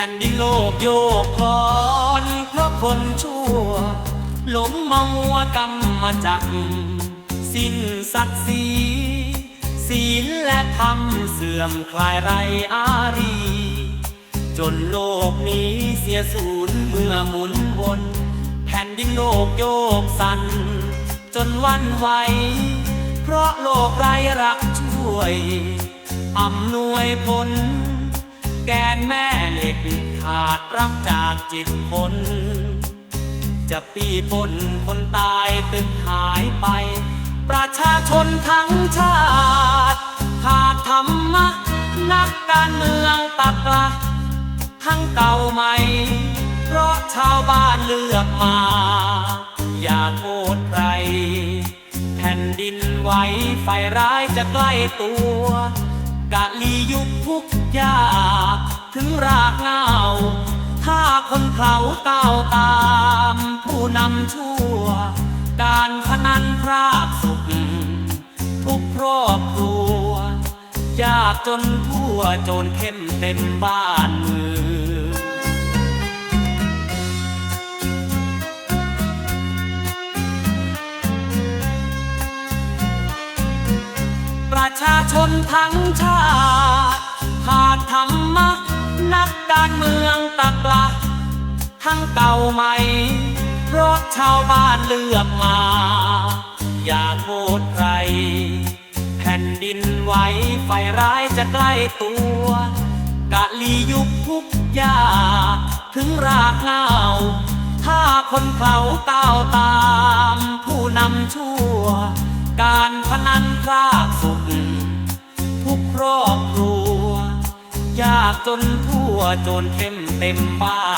ผ่นดินโลกโยกคลอนเพราะคนชั่วหลงมัวกรรมมาจัก สิ้นศักดิ์ศรีศีลและธรรมเสื่อมคลายไรอารี จนโลกนี้เสียสูญเมื่อหมุนวนแผ่นดินโลกโยกสั่นจนวันไหว เพราะโลกไร้รักช่วยอำนวยผล แกนแม่เหล็กขาดรักจากจิตคน จะปีพนคนตายตึกหายไป ประชาชนทั้งชาติ ขาดธรรมะ นักการเมืองตักลักทั้งเก่าใหม่ เพราะชาวบ้านเลือกมา อย่าโทษใคร แผ่นดินไหวไฟร้ายจะใกล้ตัว กะลียุคทุกข์ยา ถึงรากเงาถ้าคนเขาก้าวตาม ผู้นำชั่วการพนันพรากสุข ทุกครอบครัวยากจนทั่วโจรเข้มเต็มบ้านเมืองประชาชนทั้งชาติ การเมืองตักละทั้งเก่าใหม่เพราะชาวบ้านเลือกมา อย่าโทษใคร แผ่นดินไหวไฟร้ายจะใกล้ตัว กะลียุคทุกยาถึงรากเหงาถ้าคนเขาก้าวตาม ผู้นำชั่ว การพนันพรากสุขทุกครอบครัว ยากจนทั่วจนเข้มเต็มบ้าน